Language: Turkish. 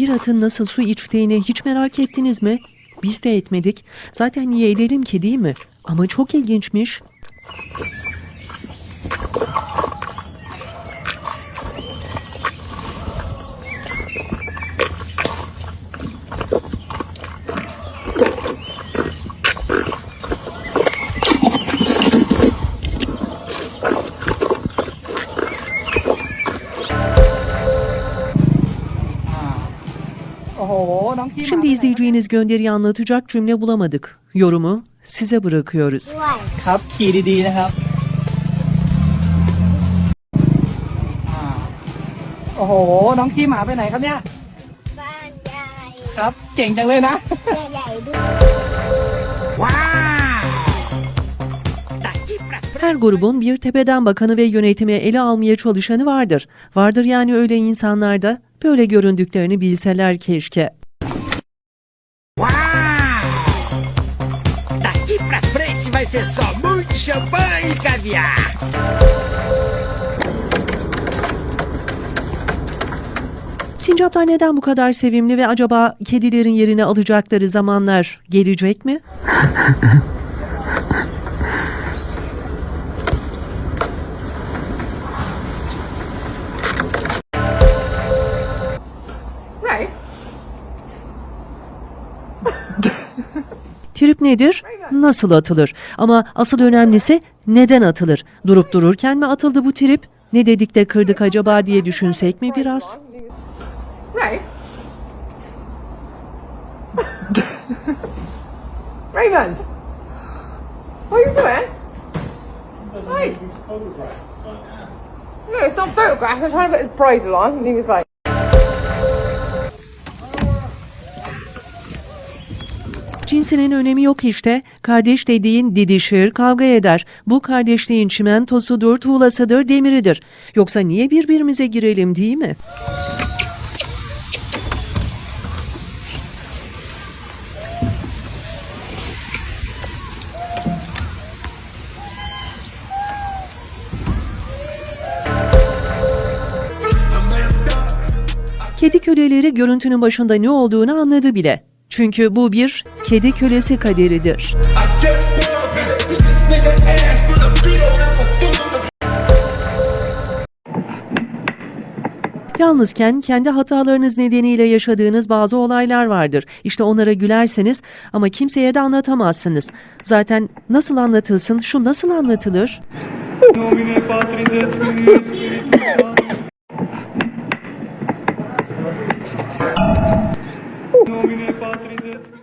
bir atın nasıl su içtiğini hiç merak ettiniz mi? Biz de etmedik. Zaten niye edelim ki değil mi? Ama çok ilginçmiş. Şimdi izleyeceğiniz gönderiyi anlatacak cümle bulamadık. Yorumu size bırakıyoruz. ด้วย ครับขี่ดีๆนะครับอ่าโอ้โห น้องขี้หมาไปไหนครับเนี่ย บ้านใหญ่ ครับ เก่งจังเลยนะ ใหญ่ๆด้วย Her grubun bir tepeden bakanı ve yönetimi ele almaya çalışanı vardır. Vardır yani öyle insanlar da böyle göründüklerini bilseler keşke. Daqui pra frente vai ser só muito champanhe e caviar. Sincaplar neden bu kadar sevimli ve acaba kedilerin yerini alacakları zamanlar gelecek mi? Nedir? Nasıl atılır? Ama asıl önemlisi neden atılır? Durup dururken mi atıldı bu trip? Ne dedik de kırdık acaba diye düşünsek mi biraz? Raymond, what are you doing? Right. No, it's not photograph. I'm trying to put his bridle on, and he was like. Cinsinin önemi yok işte. Kardeş dediğin didişir, kavga eder. Bu kardeşliğin çimentosudur, tuğlasıdır, demiridir. Yoksa niye birbirimize girelim değil mi? Kedi köleleri görüntünün başında ne olduğunu anladı bile. Çünkü bu bir kedi kölesi kaderidir. Yalnızken kendi hatalarınız nedeniyle yaşadığınız bazı olaylar vardır. İşte onlara gülerseniz ama kimseye de anlatamazsınız. Zaten nasıl anlatılsın, şu nasıl anlatılır? Nomine Patris et